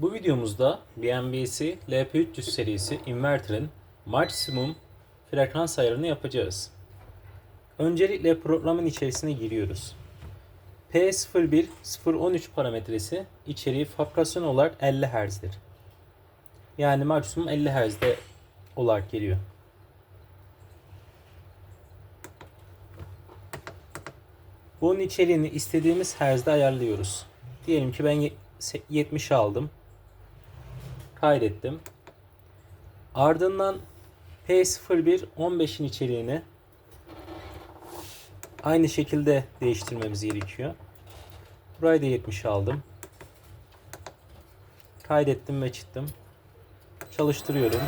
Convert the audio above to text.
Bu videomuzda BMWC LP300 serisi inverter'ın maksimum frekans ayarını yapacağız. Öncelikle programın içerisine giriyoruz. P01 013 parametresi içeriği fabrikasyon olarak 50 Hz'dir. Yani maksimum 50 Hz'de olarak geliyor. Bunun içeriğini istediğimiz Hz'de ayarlıyoruz. Diyelim ki ben ye- se- 70 aldım. Kaydettim. Ardından P01 15'in içeriğini aynı şekilde değiştirmemiz gerekiyor. Burayı da 70 aldım. Kaydettim ve çıktım. Çalıştırıyorum.